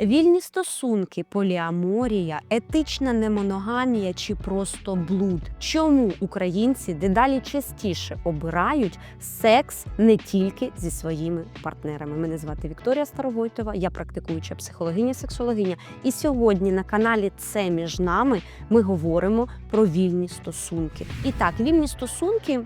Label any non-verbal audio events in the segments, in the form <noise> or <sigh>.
Вільні стосунки, поліаморія, етична немоногамія чи просто блуд. Чому українці дедалі частіше обирають секс не тільки зі своїми партнерами? Мене звати Вікторія Старовойтова, я практикуюча психологиня, сексологиня. І сьогодні на каналі Це між нами ми говоримо про вільні стосунки. І так, вільні стосунки.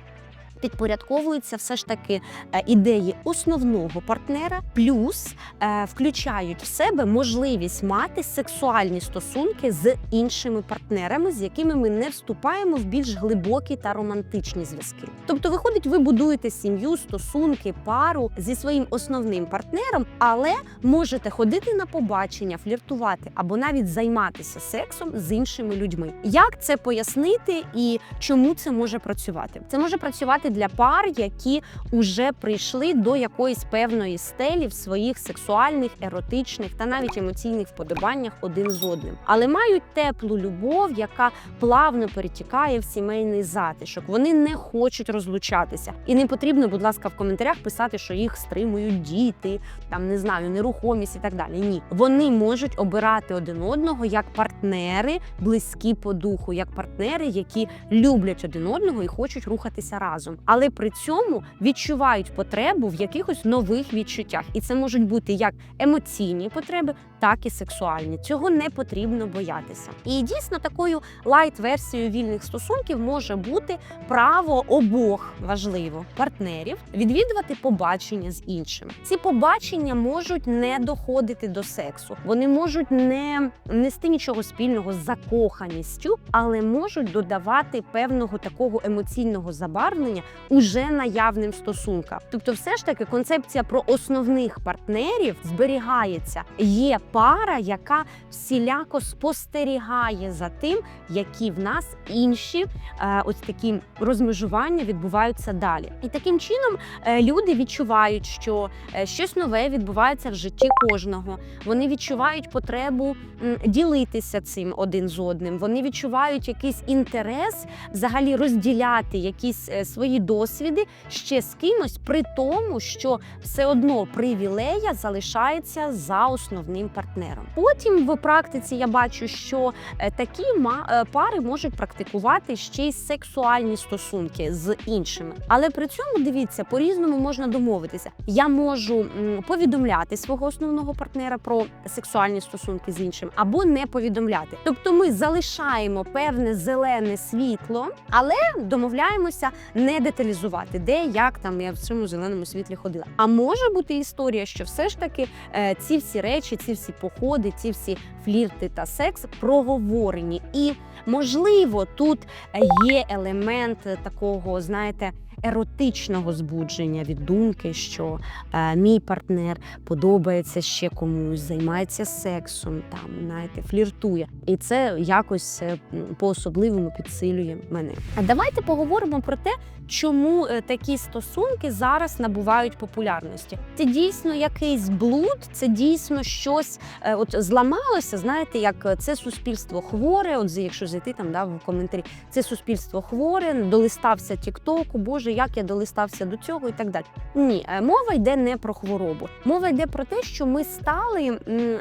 Підпорядковуються все ж таки е, ідеї основного партнера, плюс е, включають в себе можливість мати сексуальні стосунки з іншими партнерами, з якими ми не вступаємо в більш глибокі та романтичні зв'язки. Тобто, виходить, ви будуєте сім'ю, стосунки, пару зі своїм основним партнером, але можете ходити на побачення, фліртувати або навіть займатися сексом з іншими людьми. Як це пояснити і чому це може працювати? Це може працювати для пар, які вже прийшли до якоїсь певної стелі в своїх сексуальних, еротичних та навіть емоційних вподобаннях один з одним, але мають теплу любов, яка плавно перетікає в сімейний затишок. Вони не хочуть розлучатися, і не потрібно, будь ласка, в коментарях писати, що їх стримують діти, там не знаю, нерухомість і так далі. Ні, вони можуть обирати один одного як партнери, близькі по духу, як партнери, які люблять один одного і хочуть рухатися разом, але при цьому відчувають потребу в якихось нових відчуттях, і це можуть бути як емоційні потреби, так і сексуальні. Цього не потрібно боятися. І дійсно такою лайт-версією вільних стосунків може бути право обох важливо партнерів відвідувати побачення з іншими. Ці побачення можуть не доходити до сексу, вони можуть не нести нічого спільного з закоханістю, але можуть додавати певного такого емоційного забарвлення уже наявним стосункам. Тобто, все ж таки, концепція про основних партнерів зберігається. Є пара, яка всіляко спостерігає за тим, які в нас інші е, ось такі розмежування відбуваються далі. І таким чином е, люди відчувають, що е, щось нове відбувається в житті кожного. Вони відчувають потребу м, ділитися цим один з одним. Вони відчувають якийсь інтерес взагалі розділяти якісь е, свої досвіди ще з кимось, при тому, що все одно привілея залишається за основним партнером. Потім в практиці я бачу, що е, такі е, пари можуть практикувати ще й сексуальні стосунки з іншими. Але при цьому дивіться, по-різному можна домовитися. Я можу повідомляти свого основного партнера про сексуальні стосунки з іншим, або не повідомляти. Тобто ми залишаємо певне зелене світло, але домовляємося не деталізувати, де як там я в цьому зеленому світлі ходила. А може бути історія, що все ж таки е, ці всі речі, ці всі походи, ці всі флірти та секс проговорені. І можливо, тут е, є елемент такого, знаєте. Еротичного збудження від думки, що е, мій партнер подобається ще комусь, займається сексом, там знаєте, фліртує, і це якось е, по-особливому підсилює мене. А давайте поговоримо про те, чому е, такі стосунки зараз набувають популярності. Це дійсно якийсь блуд, це дійсно щось е, от зламалося. Знаєте, як е, це суспільство хворе. От якщо зайти там да, в коментарі, це суспільство хворе, долистався Тіктоку, Боже, як я долистався до цього і так далі. Ні, е, мова йде не про хворобу. Мова йде про те, що ми стали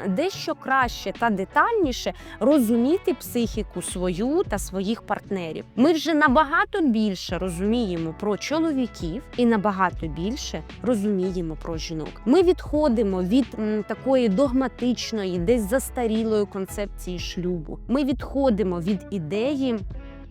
дещо краще та детальніше розуміти психіку свою та своїх партнерів. Ми вже набагато більше розуміємо про чоловіків і набагато більше розуміємо про жінок. Ми відходимо від такої догматичної, десь застарілої концепції шлюбу. Ми відходимо від ідеї.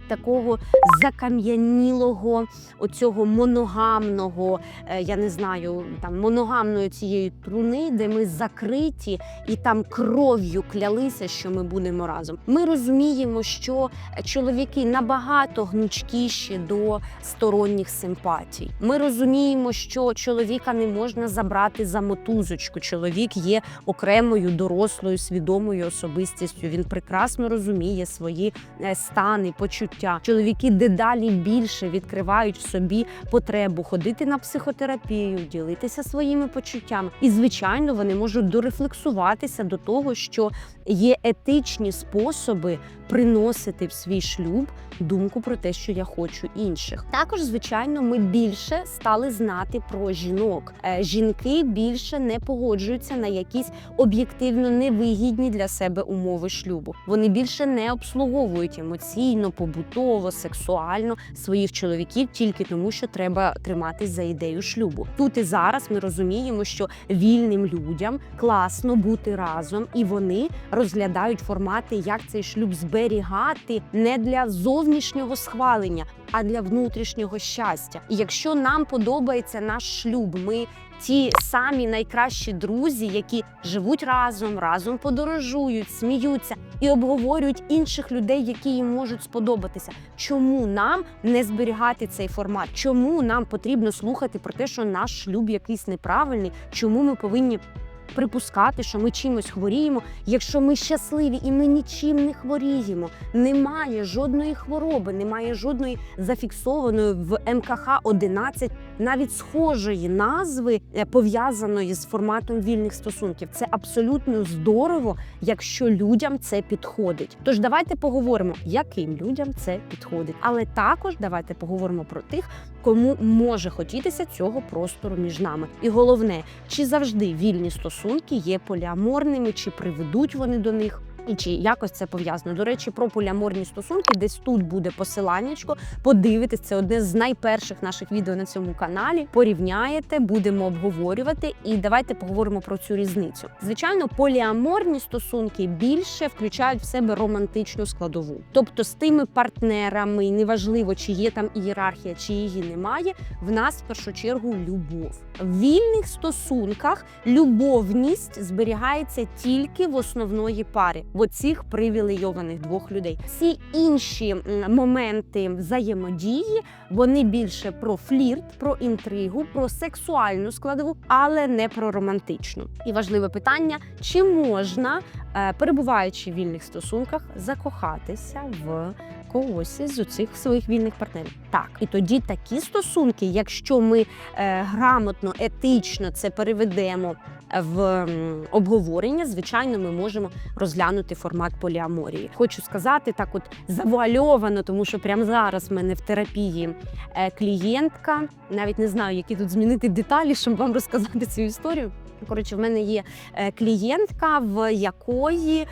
Такого закам'янілого, оцього моногамного, е, я не знаю, там моногамної цієї труни, де ми закриті і там кров'ю клялися, що ми будемо разом. Ми розуміємо, що чоловіки набагато гнучкіші до сторонніх симпатій. Ми розуміємо, що чоловіка не можна забрати за мотузочку. Чоловік є окремою дорослою свідомою особистістю. Він прекрасно розуміє свої е, стани, почуття почуття. Чоловіки дедалі більше відкривають в собі потребу ходити на психотерапію, ділитися своїми почуттями. І звичайно, вони можуть дорефлексуватися до того, що є етичні способи приносити в свій шлюб думку про те, що я хочу інших. Також, звичайно, ми більше стали знати про жінок. Е, Жінки більше не погоджуються на якісь об'єктивно невигідні для себе умови шлюбу. Вони більше не обслуговують емоційно, побутово, сексуально своїх чоловіків тільки тому, що треба триматись за ідею шлюбу. Тут і зараз ми розуміємо, що вільним людям класно бути разом, і вони розглядають формати, як цей шлюб зберігати не для зовнішнього схвалення, а для внутрішнього щастя. І якщо нам подобається наш шлюб, ми ті самі найкращі друзі, які живуть разом, разом подорожують, сміються і обговорюють інших людей, які їм можуть сподобатися. Чому нам не зберігати цей формат? Чому нам потрібно слухати про те, що наш шлюб якийсь неправильний? Чому ми повинні? Припускати, що ми чимось хворіємо, якщо ми щасливі і ми нічим не хворіємо. Немає жодної хвороби, немає жодної зафіксованої в МКХ 11 навіть схожої назви е, пов'язаної з форматом вільних стосунків. Це абсолютно здорово, якщо людям це підходить. Тож давайте поговоримо, яким людям це підходить. Але також давайте поговоримо про тих, кому може хотітися цього простору між нами. І головне, чи завжди вільні стосунки є поліаморними, чи приведуть вони до них. І чи якось це пов'язано? До речі, про поліаморні стосунки десь тут буде посиланнячко. Подивитись, це одне з найперших наших відео на цьому каналі. Порівняєте, будемо обговорювати, і давайте поговоримо про цю різницю. Звичайно, поліаморні стосунки більше включають в себе романтичну складову, тобто з тими партнерами, неважливо, чи є там ієрархія, чи її немає. В нас в першу чергу любов. В вільних стосунках любовність зберігається тільки в основної пари, в оцих привілейованих двох людей. Всі інші моменти взаємодії вони більше про флірт, про інтригу, про сексуальну складову, але не про романтичну. І важливе питання: чи можна, перебуваючи в вільних стосунках, закохатися в когось з цих своїх вільних партнерів? Так, і тоді такі стосунки, якщо ми е, грамотно, етично це переведемо в обговорення, звичайно, ми можемо розглянути формат поліаморії. Хочу сказати так, от завуальовано, тому що прямо зараз в мене в терапії е, клієнтка. Навіть не знаю, які тут змінити деталі, щоб вам розказати цю історію. Коротше, в мене є е, клієнтка, в якої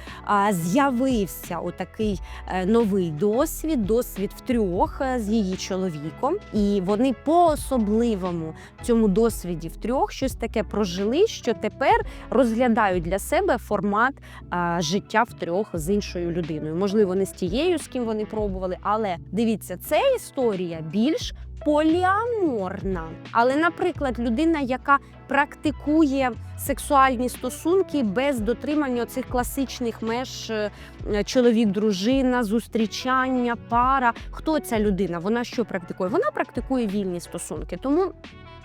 з'явився отакий е, новий досвід, досвід втрьох е, з її чоловіком, і вони по особливому цьому досвіді втрьох щось таке прожили, що тепер розглядають для себе формат життя втрьох з іншою людиною. Можливо, не з тією, з ким вони пробували, але дивіться, це історія більш поліаморна. Але, наприклад, людина, яка практикує сексуальні стосунки без дотримання цих класичних меж е, чоловік-дружина, зустрічання, пара. Хто ця людина? Вона що практикує? Вона практикує вільні стосунки. Тому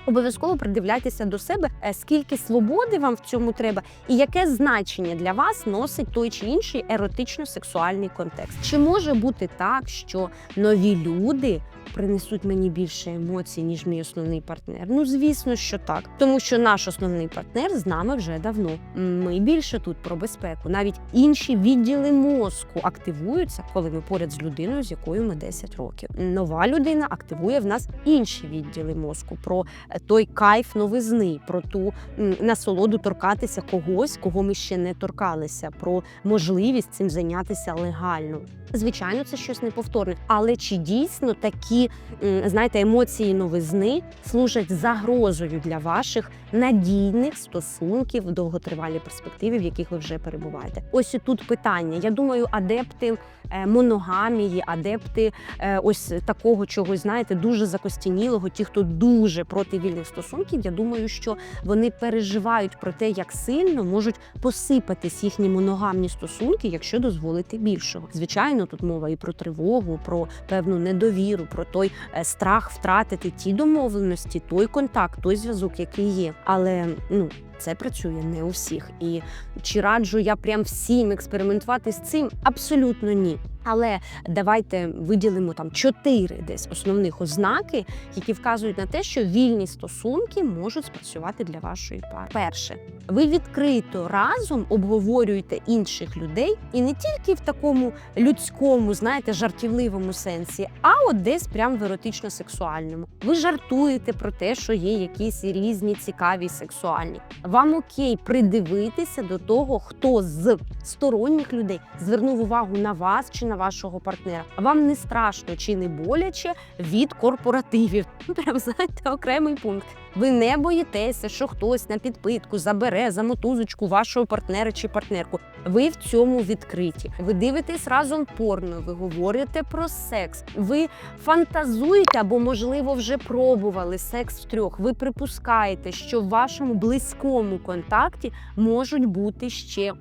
Обов'язково придивляйтеся до себе, е, скільки свободи вам в цьому треба, і яке значення для вас носить той чи інший еротично-сексуальний контекст. Чи може бути так, що нові люди принесуть мені більше емоцій, ніж мій основний партнер? Ну звісно, що так, тому що наш основний партнер з нами вже давно. Ми більше тут про безпеку. Навіть інші відділи мозку активуються, коли ми поряд з людиною, з якою ми 10 років. Нова людина активує в нас інші відділи мозку. про той кайф новизни, про ту насолоду торкатися когось, кого ми ще не торкалися, про можливість цим зайнятися легально. Звичайно, це щось неповторне, але чи дійсно такі м, знаєте емоції новизни служать загрозою для ваших надійних стосунків в довготривалій перспективі, в яких ви вже перебуваєте? Ось і тут питання. Я думаю, адепти е, моногамії, адепти е, ось такого чогось, знаєте, дуже закостянілого, ті, хто дуже проти вільних стосунків, я думаю, що вони переживають про те, як сильно можуть посипатись їхні моногамні стосунки, якщо дозволити більшого. Звичайно, тут мова і про тривогу, про певну недовіру, про той е, страх втратити ті домовленості, той контакт, той зв'язок, який є. Але ну. Це працює не у всіх. І чи раджу я прям всім експериментувати з цим? Абсолютно ні. Але давайте виділимо там чотири десь основних ознаки, які вказують на те, що вільні стосунки можуть спрацювати для вашої пари. Перше, ви відкрито разом обговорюєте інших людей і не тільки в такому людському, знаєте, жартівливому сенсі, а от десь прям в еротично-сексуальному. Ви жартуєте про те, що є якісь різні цікаві сексуальні. Вам окей придивитися до того, хто з сторонніх людей звернув увагу на вас чи на вашого партнера. Вам не страшно чи не боляче від корпоративів. <laughs> Ну, Прям знаєте, окремий пункт. Ви не боїтеся, що хтось на підпитку забере за мотузочку вашого партнера чи партнерку. Ви в цьому відкриті. Ви дивитесь разом порно, ви говорите про секс, ви фантазуєте або, можливо, вже пробували секс втрьох. Ви припускаєте, що в вашому близькому контакті можуть бути ще.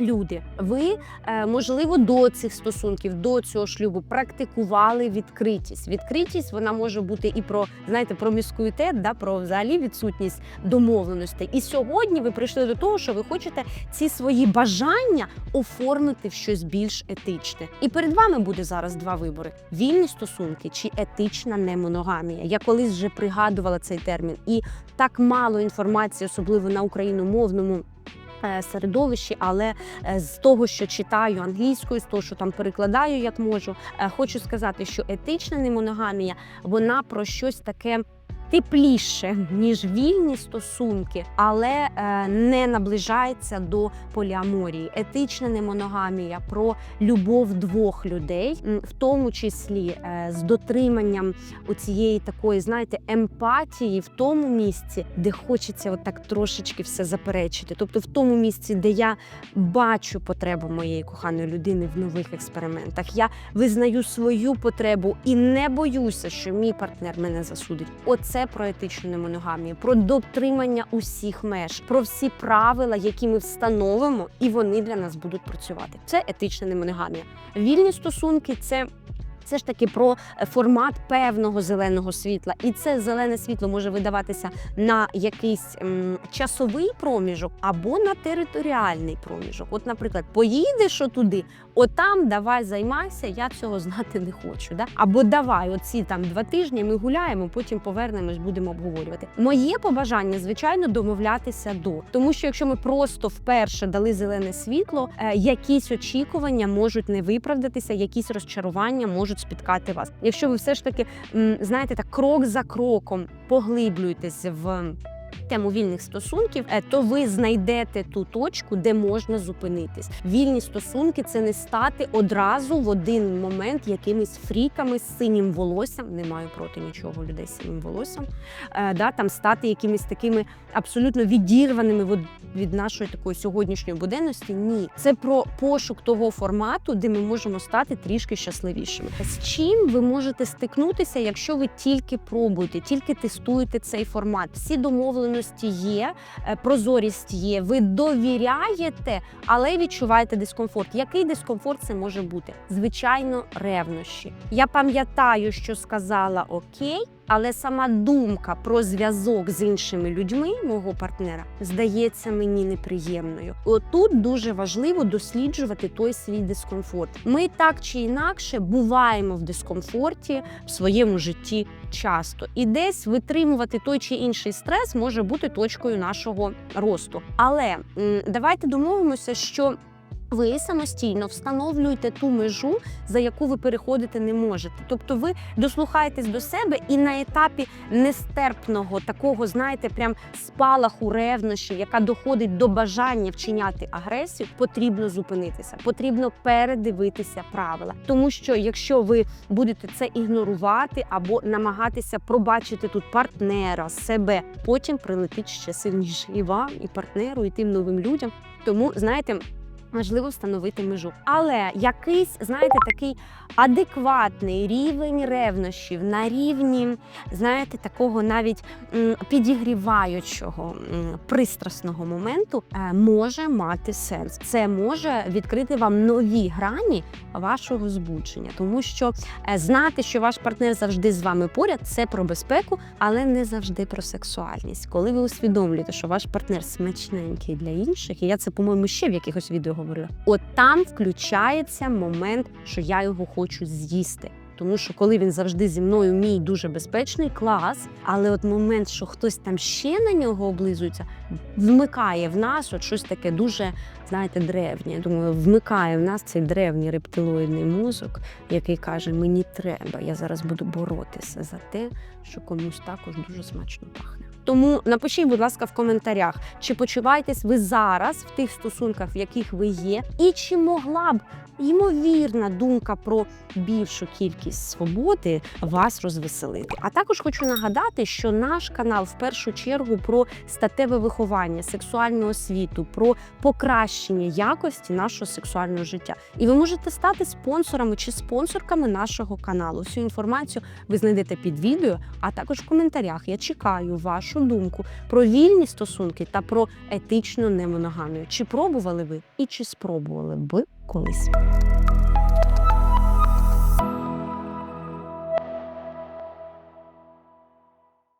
Люди, ви е, можливо до цих стосунків, до цього шлюбу практикували відкритість. Відкритість вона може бути і про знаєте, про міскуїтет, да про взагалі відсутність домовленостей. І сьогодні ви прийшли до того, що ви хочете ці свої бажання оформити в щось більш етичне. І перед вами буде зараз два вибори: вільні стосунки чи етична немоногамія. Я колись вже пригадувала цей термін, і так мало інформації, особливо на україномовному середовищі, але е, з того, що читаю англійською, з того, що там перекладаю, як можу, е, хочу сказати, що етична немоногамія вона про щось таке. Тепліше, ніж вільні стосунки, але е, не наближається до поліаморії. Етична немоногамія про любов двох людей, в тому числі е, з дотриманням у цієї такої, знаєте, емпатії в тому місці, де хочеться отак трошечки все заперечити. Тобто, в тому місці, де я бачу потребу моєї коханої людини в нових експериментах, я визнаю свою потребу і не боюся, що мій партнер мене засудить. Оце про етичну немоногамію, про дотримання усіх меж, про всі правила, які ми встановимо, і вони для нас будуть працювати. Це етична немоногамія. Вільні стосунки це. Це ж таки про е, формат певного зеленого світла, і це зелене світло може видаватися на якийсь м, часовий проміжок або на територіальний проміжок. От, наприклад, поїдеш туди, отам давай займайся, я цього знати не хочу. Да? Або давай, оці там два тижні ми гуляємо, потім повернемось, будемо обговорювати. Моє побажання, звичайно, домовлятися до тому, що якщо ми просто вперше дали зелене світло, е, якісь очікування можуть не виправдатися, якісь розчарування можуть спіткати вас. Якщо ви все ж таки знаєте, так крок за кроком поглиблюєтесь в. Тему вільних стосунків, е, то ви знайдете ту точку, де можна зупинитись. Вільні стосунки це не стати одразу в один момент якимись фріками з синім волоссям. Не маю проти нічого людей з синім волоссям. Е, да, там стати якимись такими абсолютно відірваними від, нашої такої сьогоднішньої буденності. Ні, це про пошук того формату, де ми можемо стати трішки щасливішими. З чим ви можете стикнутися, якщо ви тільки пробуєте, тільки тестуєте цей формат? Всі домовленості є, е, прозорість є. Ви довіряєте, але відчуваєте дискомфорт. Який дискомфорт це може бути? Звичайно, ревнощі. Я пам'ятаю, що сказала окей. Але сама думка про зв'язок з іншими людьми мого партнера здається мені неприємною. Отут дуже важливо досліджувати той свій дискомфорт. Ми так чи інакше буваємо в дискомфорті в своєму житті часто, і десь витримувати той чи інший стрес може бути точкою нашого росту. Але давайте домовимося, що ви самостійно встановлюєте ту межу, за яку ви переходити не можете. Тобто ви дослухаєтесь до себе і на етапі нестерпного такого, знаєте, прям спалаху ревнощі, яка доходить до бажання вчиняти агресію, потрібно зупинитися, потрібно передивитися правила. Тому що якщо ви будете це ігнорувати або намагатися пробачити тут партнера, себе, потім прилетить ще сильніше і вам, і партнеру, і тим новим людям. Тому знаєте. Важливо встановити межу, але якийсь, знаєте, такий адекватний рівень ревнощів на рівні, знаєте, такого навіть підігріваючого пристрасного моменту е, може мати сенс. Це може відкрити вам нові грані вашого збудження, тому що е, знати, що ваш партнер завжди з вами поряд, це про безпеку, але не завжди про сексуальність. Коли ви усвідомлюєте, що ваш партнер смачненький для інших, і я це, по-моєму, ще в якихось відео говорила. От там включається момент, що я його хочу з'їсти. Тому що коли він завжди зі мною мій дуже безпечний клас, але от момент, що хтось там ще на нього облизується, вмикає в нас от щось таке дуже, знаєте, древнє. Думаю, вмикає в нас цей древній рептилоїдний мозок, який каже: Мені треба, я зараз буду боротися за те, що комусь також дуже смачно пахне. Тому напишіть, будь ласка, в коментарях, чи почуваєтесь ви зараз в тих стосунках, в яких ви є, і чи могла б ймовірна думка про більшу кількість свободи вас розвеселити. А також хочу нагадати, що наш канал в першу чергу про статеве виховання, сексуальну освіту, про покращення якості нашого сексуального життя. І ви можете стати спонсорами чи спонсорками нашого каналу. Всю інформацію ви знайдете під відео, а також в коментарях. Я чекаю вашу думку про вільні стосунки та про етичну немоногамію. Чи пробували ви і чи спробували б колись?